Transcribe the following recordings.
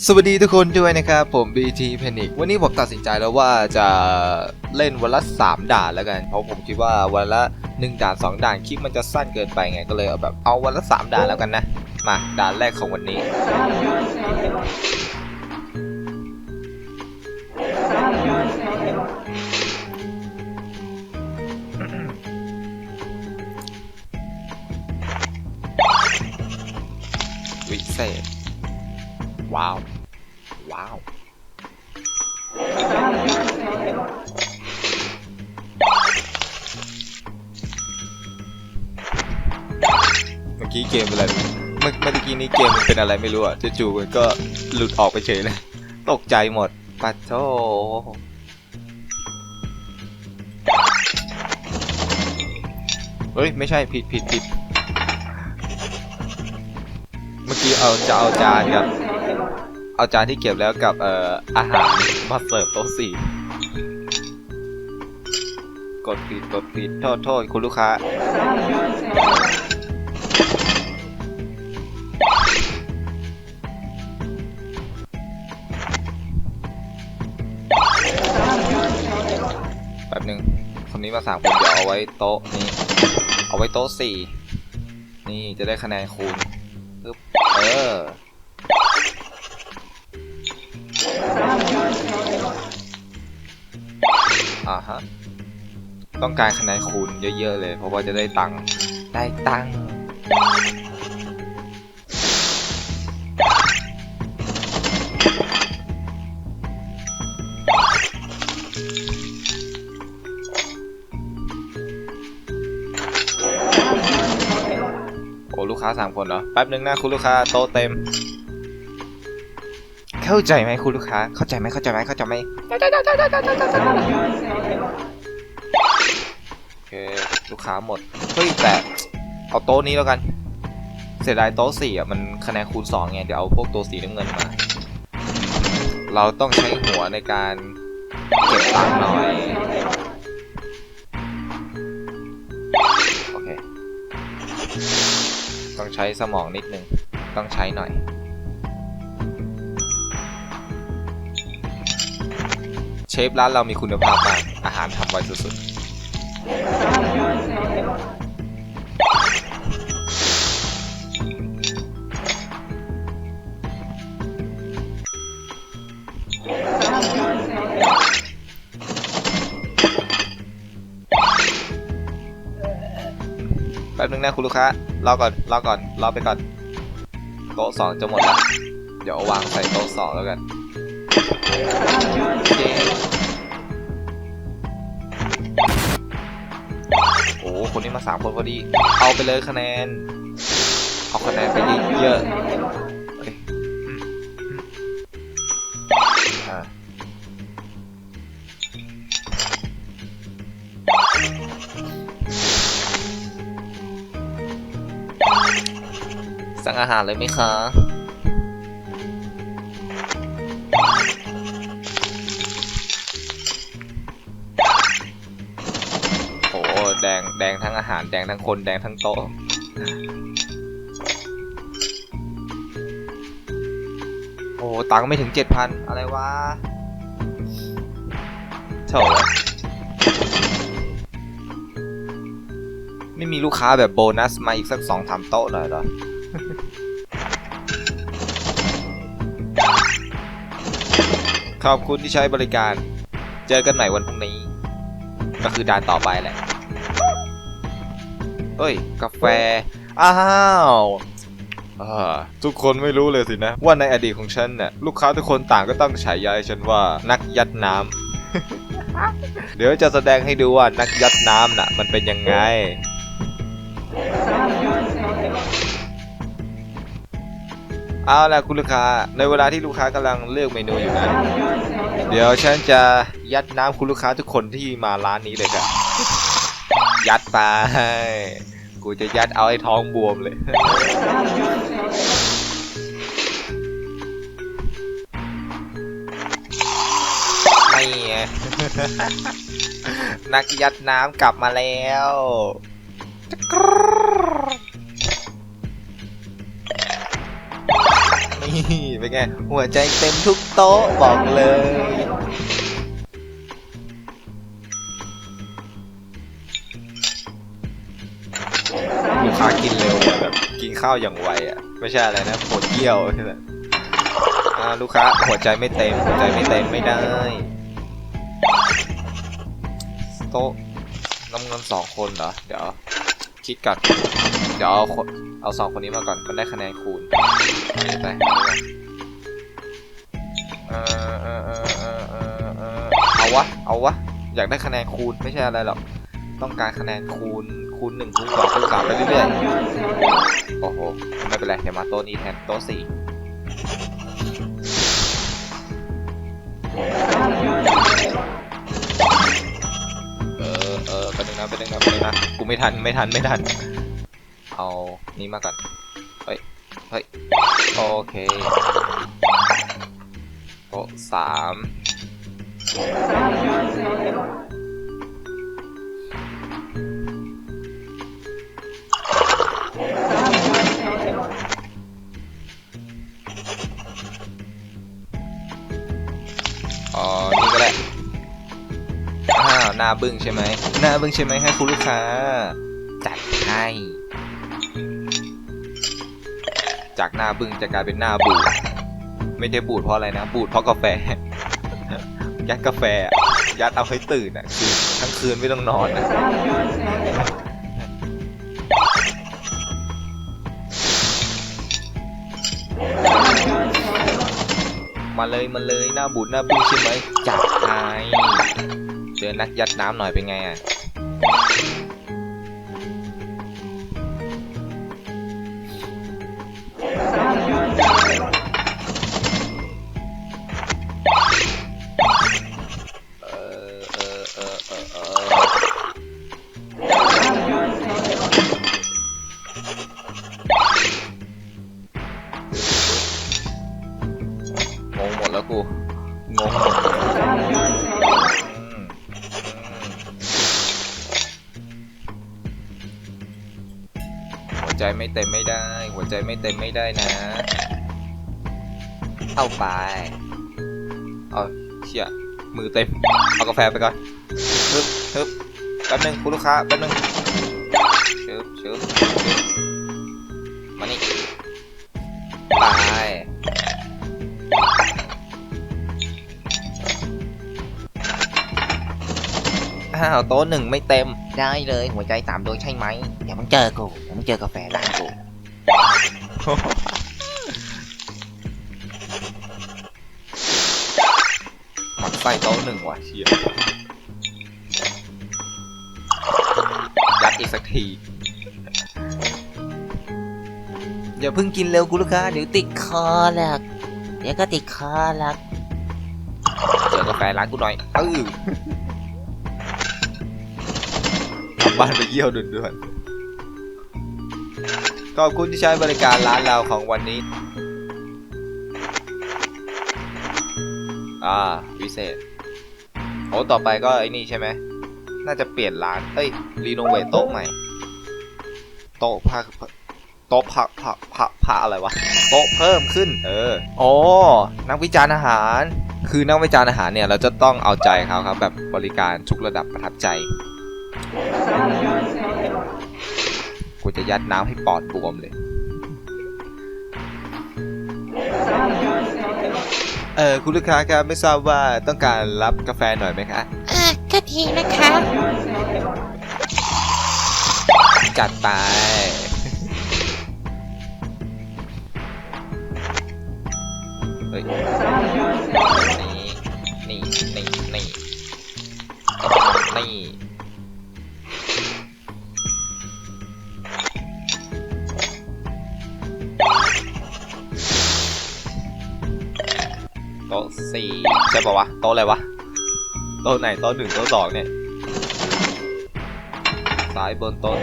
สวัสดีทุกคนด้วยนะครับผม BT Panic วันนี้ผมตัดสินใจแล้วว่าจะเล่นวันละ 3 ด่านแล้วกัน เพราะผมคิดว่าวันละ 1 ด่าน 2 ด่านคลิปมันจะสั้นเกินไปไงก็เลยเอาแบบเอาวันละ 3 ด่านแล้วกันนะ มาด่านแรกของวันนี้ วิเศษ ว้าว ว้าวเมื่อกี้เกมเป็นอะไรเมื่อเมื่อกี้นี้เกมมันเป็นอะไรไม่รู้อะจู่ๆมันก็หลุดออกไปเฉยเลย ตกใจหมดปัดโทเฮ้ย ไม่ใช่ผิดผิดผิดเมื่อกี้เอาจะเอาจานกับ เอาจานที่เก็บแล้วกับเอ่ออาหารมาเสิร์ฟโต๊ะสี่กดผิดกดผิดโทษโทษคุณลูกค้า แป๊บหนึ่งคนนี้มาสามคนเดี๋ยวเอาไว้โต๊ะนี้ เอาไว้โต๊ะสี่นี่จะได้คะแนนคูณปึ๊บเออ ฮะ ต้องการคะแนนคูณเยอะๆเลย เพราะว่าจะได้ตังค์ ได้ตังค์โอ้ลูกค้าสามคนเหรอ แป๊บนึงนะคุณลูกค้าโต๊ะเต็ม เข้าใจไหมคุณลูกค้า เข้าใจไหมเข้าใจไหมเข้าใจไหมโอเคลูกค้าหมด เฮ้ยแต่เอาโต๊ะนี้แล้วกัน เสียดายโต๊ะสี่อะมันคะแนนคูณสองไงเดี๋ยวเอาพวกตัวสีน้ำเงินมา เราต้องใช้หัวในการเก็บตังค์หน่อยโอเค ต้องใช้สมองนิดนึง ต้องใช้หน่อย เชฟร้านเรามีคุณภาพมากอาหารทำไวสุดๆแป๊บนึงนะคุณลูกค้ารอก่อนรอก่อนรอไปก่อนโต๊ะสองจะหมดแล้วเดี๋ยวเอาวางใส่โต๊ะสองแล้วกันโอเค คนนี้มาสามคนพอดี เอาไปเลยคะแนน เอาคะแนนไปเยอะๆเอ้ยอืมอืมอ่าสั่งอาหารเลยไหมคะ ดงแดงทั้งอาหารแดงทั้งคนแดงทั้งโต๊ะโอ้ตังไม่ถึงเจ็ดพันอะไรวะโถไม่มีลูกค้าแบบโบนัสมาอีกสักสองสามโต๊ะหน่อยหรอขอบคุณที่ใช้บริการ เจอกันใหม่วันพรุ่งนี้ ก็คือด่านต่อไปแหละ เฮ้ย กาแฟ อ้าวทุกคนไม่รู้เลยสินะ ว่าในอดีตของฉันเนี่ยลูกค้าทุกคนต่างก็ตั้งฉายาให้ฉันว่านักยัดน้ำ เดี๋ยวจะแสดงให้ดูว่านักยัดน้ำน่ะ มันเป็นยังไง เอาล่ะคุณลูกค้า ในเวลาที่ลูกค้ากำลังเลือกเมนูอยู่นั้น เดี๋ยวฉันจะยัดน้ำคุณลูกค้าทุกคนที่มาร้านนี้เลยครับ ยัดไป กูจะยัดเอาให้ท้องบวมเลย ไม่ไงนักยัดน้ำกลับมาแล้วนี่เป็นไง หัวใจเต็มทุกโต๊ะบอกเลย ข้าวอย่างไวอะ ไม่ใช่อะไรนะปวดเยี่ยวใช่ไหมลูกค้าหัวใจไม่เต็มหัวใจไม่เต็มไม่ได้ โต๊ะน้ำเงินสองคนเหรอ เดี๋ยวคิดก่อนเดี๋ยวเอาเอาสองคนนี้มาก่อนมันได้คะแนนคูณไปไปเออเออเออเออเออเออเอาวะ เอาวะ อยากได้คะแนนคูณไม่ใช่อะไรหรอก ต้องการคะแนนคูณ คูณหนึ่งคูณสองคูณสามไปเรื่อยๆโอ้โห ไม่เป็นไร เดี๋ยวมาโต๊ะนี้แทนโต๊ะสี่เออเออไปหนึ่งนะไปหนึ่งนะไปหนึ่งนะ กูไม่ทัน ไม่ทัน ไม่ทัน เอานี้มาก่อน เฮ้ย เฮ้ย โอเค โต๊ะสาม อ๋อ นี่ก็ได้อ้าวหน้าบึ้งใช่ไหมหน้าบึ้งใช่ไหมให้คุณลูกค้า จัดให้ จากหน้าบึ้งจะกลายเป็นหน้าบูด ไม่ได้บูดเพราะอะไรนะ บูดเพราะกาแฟ ยัดกาแฟ ยัดเอาให้ตื่นอะ คือทั้งคืนไม่ต้องนอนอะ เลยมาเลยหน้าบูดหน้าบึ้งใช่ไหมจับให้เจอนักยัดน้ำหน่อยเป็นไงอะ ใจไม่เต็มไม่ได้นะเอาไป เอาเชี่ยมือเต็ม เอากาแฟไปก่อนฮึบฮึบแป๊บนึงคุณลูกค้าแป๊บนึงชึบชึบชึบมานี่ไปอ้าวโต๊ะหนึ่งไม่เต็ม ได้เลยหัวใจสามดวงใช่ไหมเดี๋ยวมึงเจอกูเดี๋ยวมึงเจอกาแฟร้านกู มักไส้โต๊ะหนึ่งว่ะเชียยัดอีกสักที อย่าเพิ่งกินเร็วคุณลูกค้าเดี๋ยวติดคอหลักเดี๋ยวก็ติดคอหลักเจอกาแฟร้านกูหน่อยเออกลับบ้านไปเยี่ยวด่วนๆ ขอบคุณที่ใช้บริการร้านเราของวันนี้ อ่าวิเศษโอ้ต่อไปก็ไอ้นี่ใช่ไหม น่าจะเปลี่ยนร้าน เอ้ย รีโนเวทโต๊ะใหม่ โต๊ะพักโต๊ะพักพักพักพักอะไรวะ โต๊ะเพิ่มขึ้น เออ โอ้นักวิจารณ์อาหาร คือนักวิจารณ์อาหารเนี่ย เราจะต้องเอาใจเขาครับ แบบบริการทุกระดับประทับใจ กูจะยัดน้ำให้ปอดบวมเลย เออคุณลูกค้าครับไม่ทราบว่าต้องการรับกาแฟหน่อยไหมคะ อะก็ทีนะคะ จัดไป เฮ้ย นี่ นี่ นี่ นี่ นี่ สี่ใช่ปะวะโต๊ะอะไรวะโต๊ะไหนโต๊ะหนึ่งโต๊ะสองเนี่ยซ้ายบนโต๊ะ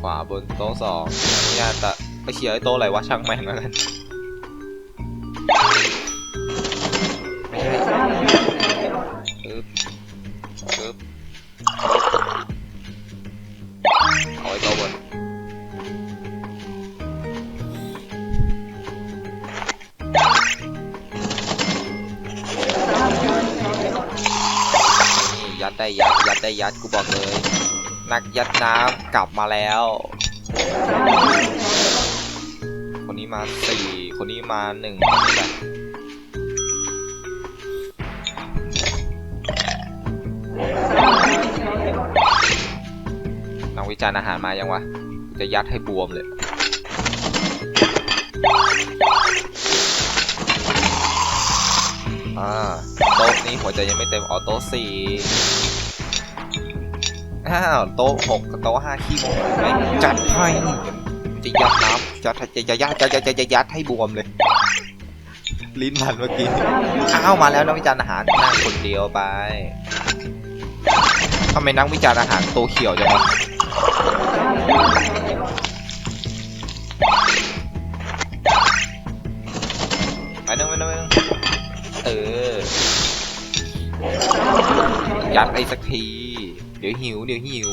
ขวาบนโต๊ะสองญาตะไปเชียร์ไอ้โต๊ะอะไรวะช่างแม่งแล้วกัน ได้ยัดกูบอกเลย นักยัดน้ำกลับมาแล้ว คนนี้มาสี่คนนี้มาหนึ่งนักวิจารณ์อาหารมายังวะ จะยัดให้บวมเลยอ่าโต๊ะนี้หัวใจยังไม่เต็มออโต๊ะสี่ อ้าวโต๊ะหกกับโต๊ะห้าขี้โมไม่จัดให้จะยัดน้ำจะจะจะยัดจะจะจะจะยัดให้บวมเลย ลิ้นพันเมื่อกี้อ้าวมาแล้วนักวิจารณ์อาหารนั่งคนเดียวไปทำไมนักวิจารณ์อาหารตัวเขียวจังวะไปนึงไปนึงไปนึงเออยัดไอ้สักที ดี๋ยวหิว เดี๋ยวหิว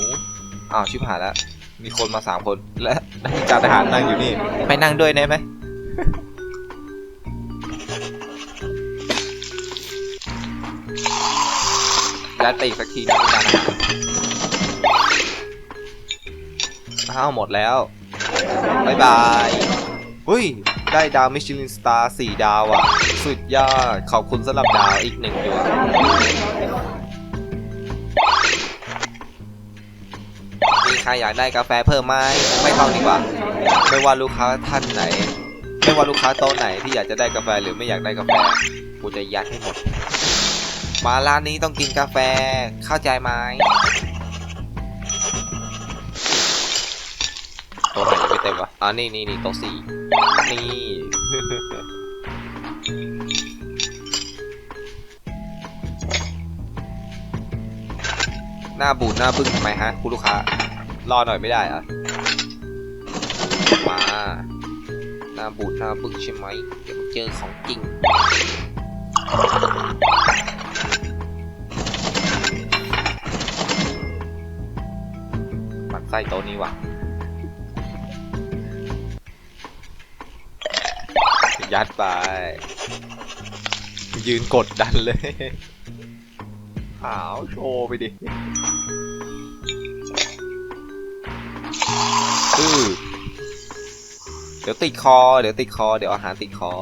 อ้าวชิบหายแล้ว มีคนมาสามคน และนักจาทหารนั่งอยู่นี่ ไปนั่งด้วยได้ไหมยัดไปอีกสักทีนักวิจารณ์ทหารอ้าวหมดแล้วบายบายเฮ้ย ได้ดาวมิชลินสตาร์สี่ดาวอะ สุดยอด ขอบคุณสำหรับดาวอีกหนึ่งดวง ใครอยากได้กาแฟเพิ่มไหมไม่ต้องดีกว่า ไม่ว่าลูกค้าท่านไหน ไม่ว่าลูกค้าโต๊ะไหนที่อยากจะได้กาแฟหรือไม่อยากได้กาแฟกูจะยัดให้หมด มาร้านนี้ต้องกินกาแฟเข้าใจไหมโต๊ะไหนยังไม่เต็มวะอ่านี่นี่นี่โต๊ะสี่นี่หน้าบูดหน้าบึ้งทำไมฮะคุณลูกค้า รอหน่อยไม่ได้อะมาหน้าบูดหน้าบึ้งใช่ไหมเดี๋ยวเจอของจริงมันไส้โต๊ะนี้ว่ะยัดไปยืนกดดันเลย ขาวโชว์ไปดิ อือเดี๋ยวติดคอ เดี๋ยวติดคอ เดี๋ยวอาหารติดคอ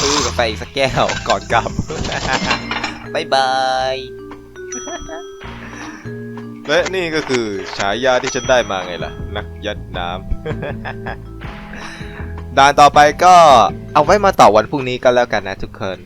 อือกาแฟอีกสักแก้วก่อนกลับ บายบาย และนี่ก็คือฉายาที่ฉันได้มาไงล่ะ นักยัดน้ำ ด่านต่อไปก็เอาไว้มาต่อวันพรุ่งนี้ก็แล้วกันนะทุกคน